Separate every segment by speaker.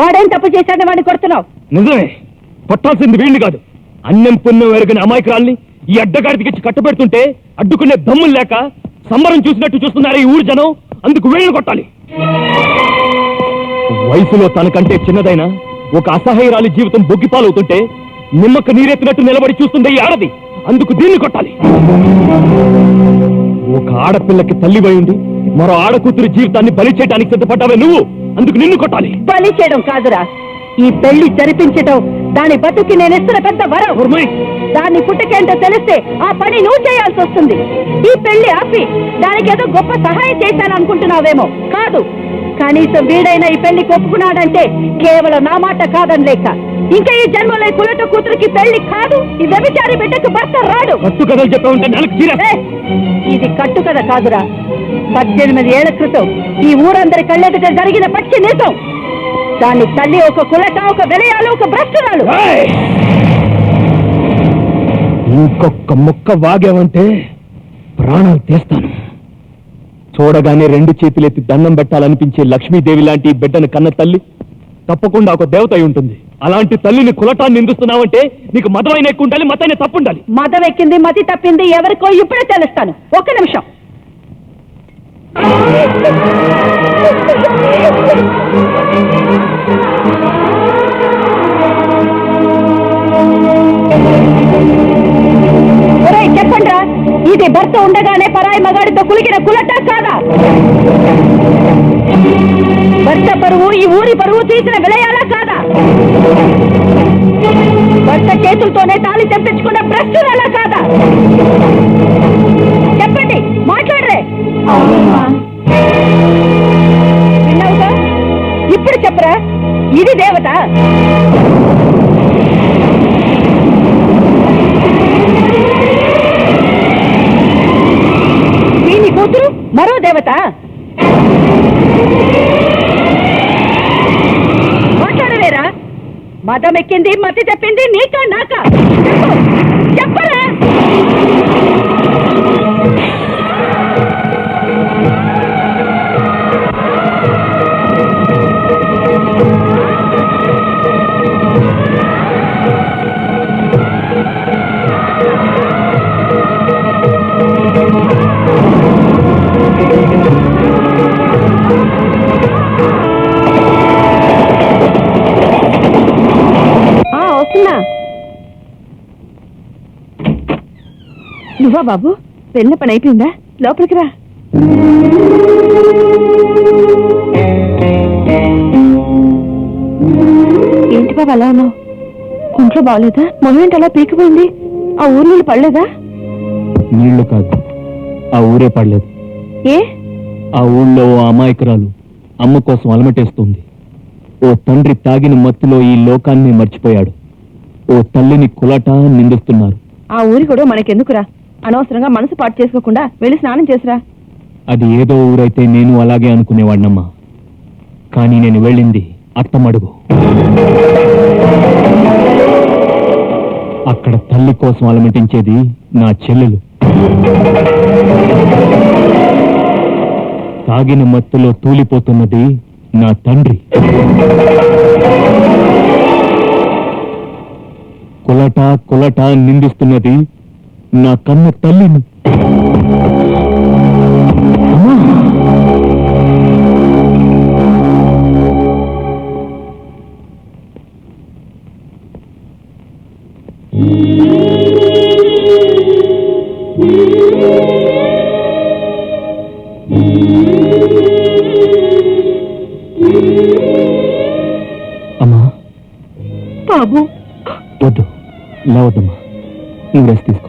Speaker 1: వాడేం తప్పు చేశాడని వాడిని కొడుతున్నావు?
Speaker 2: నిజమే. కొట్టాల్సింది వీళ్ళు కాదు. అన్నం పుణ్యం ఎరగని అమాయకురాల్ని ఈ అడ్డగాడికి కట్టబెడుతుంటే అడ్డుకునే దమ్ములు లేక సంబరం చూసినట్టు చూస్తున్నారు ఈ ఊరు జనం. అందుకు వీళ్ళని కొట్టాలి. వయసులో తనకంటే చిన్నదైన ఒక అసహ్యరాలి జీవితం బొగ్గిపాలవుతుంటే నిమ్మక నీరెత్తినట్టు నిలబడి చూస్తుంది ఈ ఆడది. అందుకు దీన్ని కొట్టాలి. ఒక ఆడపిల్లకి తల్లి ఉండి మరో ఆడకూతురి జీవితాన్ని బలి చేయడానికి సిద్ధపడ్డావే నువ్వు. అందుకు నిన్ను కొట్టాలి.
Speaker 1: బలి చేయడం కాదురా. ఈ పెళ్ళి జరిపించడం దాని బతుకి నేను ఇస్తున్న పెద్ద వరం. దాన్ని పుట్టకేంటో తెలిస్తే ఆ పని నువ్వు చేయాల్సి వస్తుంది. ఈ పెళ్ళి ఆపి దానికి ఏదో గొప్ప సహాయం చేశాను అనుకుంటున్నావేమో. కాదు. కనీసం వీడైనా ఈ పెళ్ళి ఒప్పుకున్నాడంటే కేవలం నా మాట కాదని లేక. ఇంకా ఈ జన్మలో కులట కూతురికి పెళ్ళి కాదు. ఈ వ్యభిచారి బిడ్డకు భర్త రాడు.
Speaker 2: కథలు చెప్పా ఉంటే
Speaker 1: ఇది కట్టు కథ కాదురా. పద్దెనిమిది ఏళ్ళ క్రితం ఈ ఊరందరి కళ్ళెదుట జరిగిన పచ్చి నేతం. దాన్ని తల్లి ఒక కులట ఒక విలయాలు ఒక భ్రష్టురాలు.
Speaker 2: ఇంకొక ముక్క వాగావంటే ప్రాణాలు తీస్తాను. చూడగానే రెండు చేతులెత్తి దండం పెట్టాలనిపించే లక్ష్మీదేవి లాంటి బిడ్డను కన్న తల్లి తప్పకుండా ఒక దేవత ఉంటుంది. అలాంటి తల్లిని కులటాన్ని నిందిస్తున్నావంటే నీకు మతమైన ఎక్కువ ఉండాలి మతైన తప్పు ఉండాలి
Speaker 1: మతం ఎక్కింది మతి తప్పింది ఎవరికో ఇప్పుడే తెలుస్తాను. ఒక్క నిమిషం. ఒరేయ్, ఇది భర్త ఉండగానే పరాయి మగాడితో కులికిన కులట కాదా? భర్త పరువు ఈ ఊరి పరువు తీసిన విలయాలా చేతులతోనే తాళి తెప్పించుకున్న ప్రశ్నలా కాదా? చెప్పండి మాట్లాడరే. విన్నావుగా? ఇప్పుడు చెప్పరా? ఇది దేవత. దీని కూతురు మరో దేవత. మతం ఎక్కింది మతి చెప్పింది నీకా నాకా? చెప్పరా? నువ్వా బాబు? వెళ్ళిన పని అయిపోయిందా? లోపలికి రా. ఏంటి బాబు అలా ఉన్నావు? ఒంట్లో బాగలేదా? మొహం ఏంటి అలా పీకిపోయింది? ఆ ఊరు నీళ్ళు పడలేదా?
Speaker 2: నీళ్ళు కాదు. ఆ ఊరే పడలేదు.
Speaker 1: ఏ?
Speaker 2: ఆ ఊళ్ళో ఓ అమాయకురాలు అమ్మ కోసం అలమటేస్తుంది. ఓ తండ్రి తాగిన మత్తులో ఈ లోకాన్ని మర్చిపోయాడు. ఓ తల్లిని కులట నిందిస్తున్నారు.
Speaker 1: ఆ ఊరి కూడా మనకెందుకురా? అనవసరంగా మనసు పాటు చేసుకోకుండా వెళ్ళి స్నానం చేసిరా.
Speaker 2: అది ఏదో ఊరైతే నేను అలాగే అనుకునేవాడినమ్మా కానీ నేను వెళ్ళింది అత్తమడుగు. అక్కడ తల్లి కోసం అలమటించేది నా చెల్లెలు. తాగిన మత్తులో తూలిపోతున్నది నా తండ్రి. కులట కులట నిందిస్తున్నది నా కన్న తల్లిని. అమ్మా!
Speaker 1: బాబు!
Speaker 2: వద్దు. ఇలా వద్దమ్మా నువ్వు రెస్ట్ తీసుకో.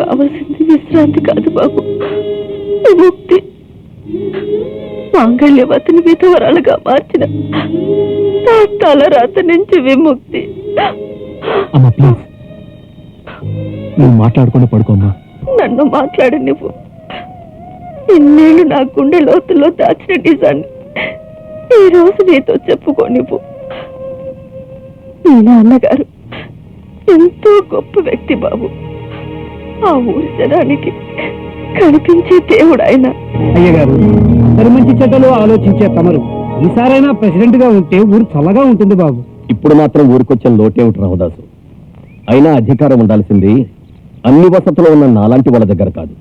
Speaker 1: కావాల్సింది విశ్రాంతి కాదు బాబు. ముక్తి మాంగళ్యవతిని విధవరాలుగా మార్చిన నా తలరాత నుంచి విముక్తి.
Speaker 2: నువ్వు మాట్లాడకుండా పడుకోమ్మా
Speaker 1: నన్ను మాట్లాడి నువ్వు. ఇన్నేళ్ళు నా గుండె లోతుల్లో దాచిన నిజాన్ని ఈ రోజు నీతో చెప్పుకో నువ్వు. మీ నాన్నగారు ఎంతో గొప్ప వ్యక్తి బాబు. ఆ ఊరి జనానికి కనిపించే దేవుడు ఆయన
Speaker 3: అయ్యగారు సరి మంచి చెడ్డలు ఆలోచించే తమరు ఈసారైనా ప్రెసిడెంట్గా ఉంటే ఊరు చల్లగా ఉంటుంది బాబు.
Speaker 4: ఇప్పుడు మాత్రం ఊరికొచ్చిన లోటేమిటి రామదాసు? అయినా అధికారం ఉండాల్సింది అన్ని వసతులు ఉన్న నాలాంటి వాళ్ళ దగ్గర కాదు.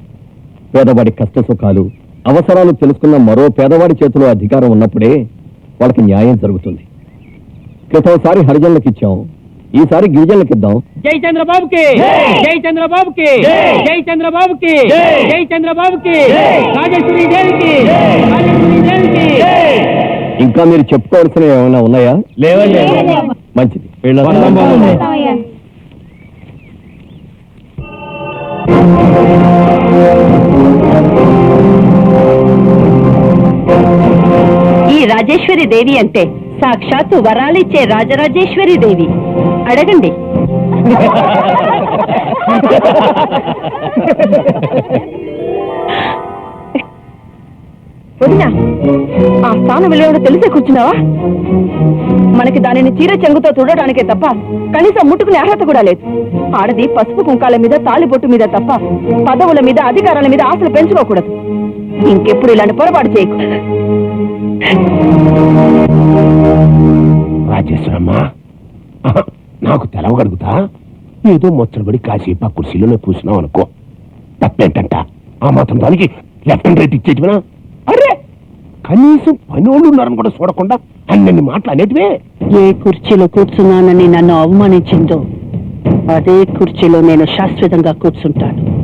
Speaker 4: పేదవాడి కష్ట సుఖాలు అవసరాలు తెలుసుకున్న మరో పేదవాడి చేతిలో అధికారం ఉన్నప్పుడే వాళ్ళకి న్యాయం జరుగుతుంది. క్రితంసారి హరిజనులకు ఇచ్చాం ఈసారి గిరిజనులకు ఇద్దాం
Speaker 3: జై చంద్రబాబుకి జై! చంద్రబాబుకి జై! చంద్రబాబుకి జై! చంద్రబాబుకి రాజేశ్వరి దేవికి రాజేశ్వరి దేవికి.
Speaker 4: ఇంకా మీరు చెప్పుకోవాల్సినవి ఏమైనా ఉన్నాయా?
Speaker 3: లేవండి.
Speaker 4: మంచిది.
Speaker 5: ఈ రాజేశ్వరి దేవి అంటే సాక్షాత్తు వరాలిచ్చే రాజరాజేశ్వరి దేవి. అడగండి. వదినా ఆ స్థానం విలువను తెలిసే కూర్చున్నావా? మనకి దానిని చీర చెంగుతో చూడడానికే తప్ప కనీసం ముట్టుకునే అర్హత కూడా లేదు. ఆడది పసుపు కుంకాల మీద తాలిబొట్టు మీద తప్ప పదవుల మీద అధికారాల మీద ఆశలు పెంచుకోకూడదు. ఇంకెప్పుడు ఇలాంటి పొరపాటు చేయకు.
Speaker 6: రాజేశ్వరమ్మా. నాకు తెలవగలుగుతా? ఏదో ముచ్చటబడి కాసేపు ఆ కుర్చీలోనే పూసినావు అనుకో. తప్పేంటంట? ఆ మాత్రం దానికి లెఫ్ట్ అండ్ రైట్ ఇచ్చేటివనా? అరే! కనీసం పనోళ్ళు ఉన్నారని కూడా చూడకుండా అన్నన్ని మాటలు అనేటివే?
Speaker 5: ఏ కుర్చీలో కూర్చున్నానని నన్ను అవమానించిందో అదే కుర్చీలో నేను శాశ్వతంగా కూర్చుంటాను.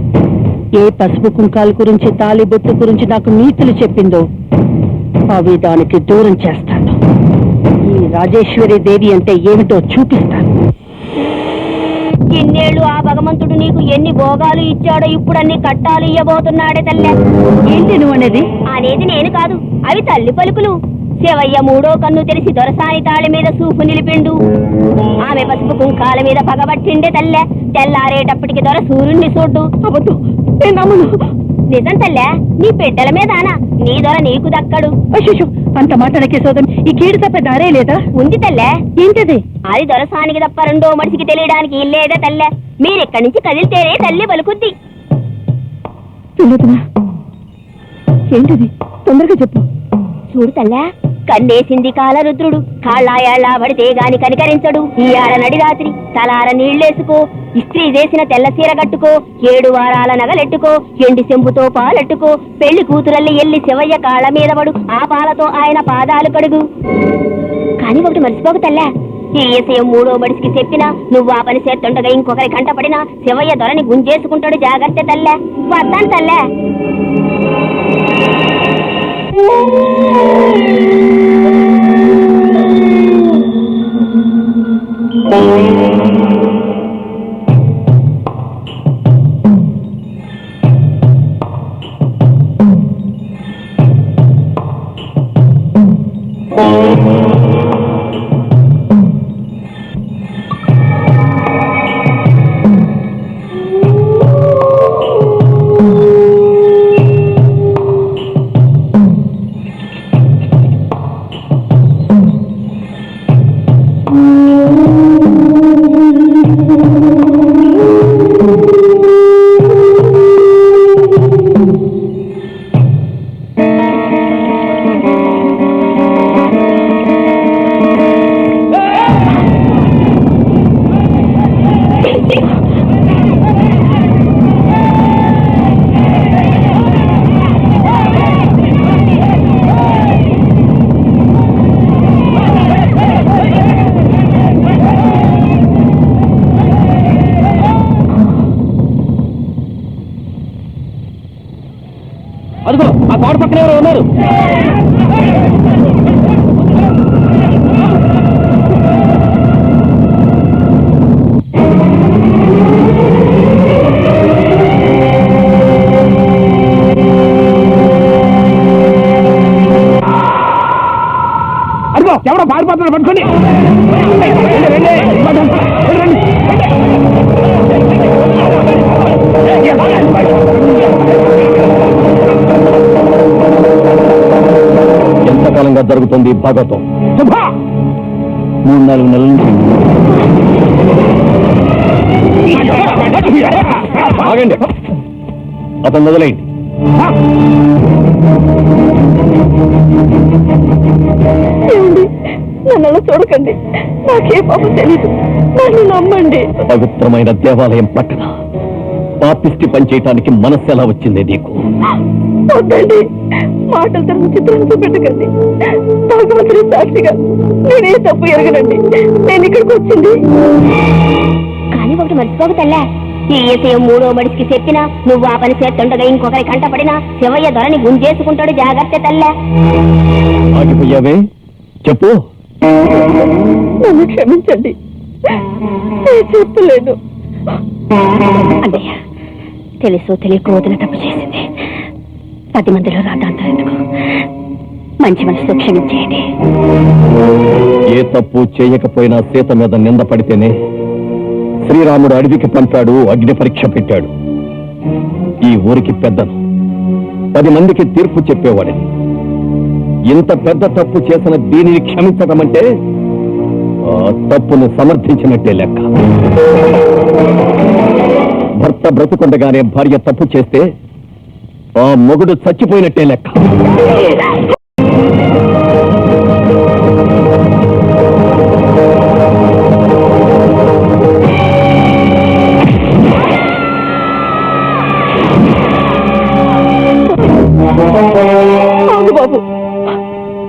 Speaker 5: ఏ పసుపు కుంకాల గురించి తాలిబొట్టు గురించి నాకు నీతులు చెప్పిందో అవి దానికి దూరం చేస్తాను. ఈ రాజేశ్వరి దేవి అంటే ఏమిటో చూపిస్తాను.
Speaker 7: ఇన్నేళ్ళు ఆ భగవంతుడు నీకు ఎన్ని భోగాలు ఇచ్చాడో ఇప్పుడు అన్ని కట్టాలు ఇయ్యబోతున్నాడే తల్లె.
Speaker 5: ఏంటి నువ్వు అనేది?
Speaker 7: అనేది నేను కాదు. అవి తల్లి పలుకులు. శివయ్య మూడో కన్ను తెరిచి దొరసాని తాళి మీద సూపు నిలిపిండు. ఆమె పసుపు కుంకాల మీద పగబట్టిండే తల్లె. తెల్లారేటప్పటికి దొర సూర్యుణ్ణి చూడ్డు.
Speaker 5: అబద్ధం. నేను నమ్మను?
Speaker 7: నిజం తల్లె నీ బిడ్డల మీదానా నీ దొర నీకు దక్కడు.
Speaker 5: అశిషు అంత మాటలకి సోదం ఈ కీడు తప్ప దారే లేదా?
Speaker 7: ఉంది తల్లె.
Speaker 5: ఏంటది?
Speaker 7: అది దొరసానికి తప్ప రెండో మనిషికి తెలియడానికి ఇల్లేదే తల్లె. మీరెక్కడి నుంచి కదిలితేనే తల్లి పలుకుద్ది
Speaker 5: ఏంటిది? తొందరగా చెప్పు.
Speaker 7: చూడు తల్లా. కన్నేసింది కాలరుద్రుడు. కాళ్ళాయాళ్ళ పడితే గాని కనికరించడు. ఈ నడి రాత్రి తలార నీళ్ళేసుకో. ఇస్త్రీ చేసిన తెల్ల చీర కట్టుకో. ఏడు వారాల నగలెట్టుకో. ఎండి చెంబుతో పాలెట్టుకో. పెళ్ళి కూతురల్లి ఎల్లి శివయ్య కాళ్ళ మీద పడు. ఆ పాలతో ఆయన పాదాలు కడుగు. కాని ఒకటి మర్చిపోకు తల్లా. ఈ విషయం మూడో మడిసికి చెప్పినా నువ్వు ఆ పని చేస్తుండగా ఇంకొకరి గంట పడినా శివయ్య దొరని గుంజేసుకుంటాడు జాగ్రత్త తల్లే. వద్దాను తల్లే.
Speaker 3: believing అదిగో గోడ పక్కన ఎవరు ఉన్నారు.
Speaker 6: ఎవడో పారిపోతున్నాడు పట్టుకోండి
Speaker 4: ఎంతకాలంగా జరుగుతుంది భాగవతం.
Speaker 6: శుభ!
Speaker 4: మూడు నాలుగు నెలల నుంచి. ఆగండి. అతను మొదలైంది
Speaker 8: చూడకండి. నాకే పాపం తెలీదు. నన్ను నమ్మండి.
Speaker 4: పవిత్రమైన దేవాలయం పక్కన. పాపిష్టి పనిచేయటానికి మనస్సు ఎలా వచ్చింది నీకు?
Speaker 8: వద్దండి. మాటలతో చిత్రం చూపెట్టకండి. భగవంతుడి సాక్షిగా నేనే తప్పు ఎరగనండి. నేను ఇక్కడికి వచ్చింది.
Speaker 7: కానీ ఒకటి మర్చిపోక తల్లా. ఈ ఏసయం మూడో మడిసికి చెప్పినా నువ్వు ఆ పని చేస్తుండగా ఇంకొకరి కంటపడినా శివయ్య ధరని గుంజేసుకుంటాడు జాగ్రత్త తల్లా.
Speaker 4: ఆగిపోయావే? చెప్పు.
Speaker 8: నన్ను క్షమించండి. నేను చెప్పలేను.
Speaker 7: అన్నయ్య తెలుసో తెలియకో వదిన తప్పు చేసింది. పది మందిలో రాదంతా ఎందుకు? మంచి మనసుతో క్షమించేయండి.
Speaker 4: ఏ తప్పు చేయకపోయినా సీత మీద నింద పడితేనే శ్రీరాముడు అడవికి పంపాడు అగ్ని పరీక్ష పెట్టాడు. ఈ ఊరికి పెద్దను పది మందికి తీర్పు చెప్పేవాడిని. ఇంత పెద్ద తప్పు చేసిన దీనిని క్షమించడం అంటే ఆ తప్పును సమర్థించినట్టే లెక్క. భర్త బ్రతుకుండగానే భార్య తప్పు చేస్తే ఆ మొగుడు చచ్చిపోయినట్టే లెక్క.